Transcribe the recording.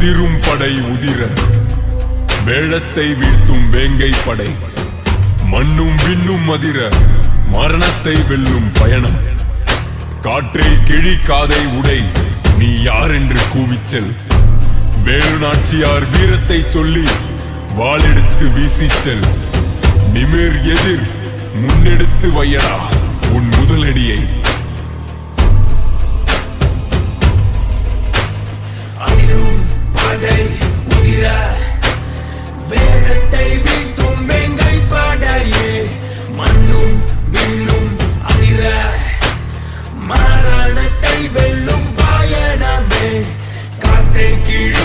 அதிரும் படை உதிர வேழத்தை வீழ்த்தும் வேங்கை படை. மண்ணும் விண்ணும் அதிர மரணத்தை வெல்லும் பயணம். காற்றை கிழி காதை உடை நீ யார் என்று கூவிச்சல்? வேலு நாச்சியார் வீரத்தை சொல்லி வாளெடுத்து வீசிச்சல். நிமிர் எதிர் முன்னெடுத்து வையடா உன் முதலடி பாடை உதிர. வேதத்தை வீட்டும் வெங்கை பாடையே மண்ணும் விண்ணும் அதிர. மாரணத்தை வெல்லும் பாயனமே காற்றை கீழ்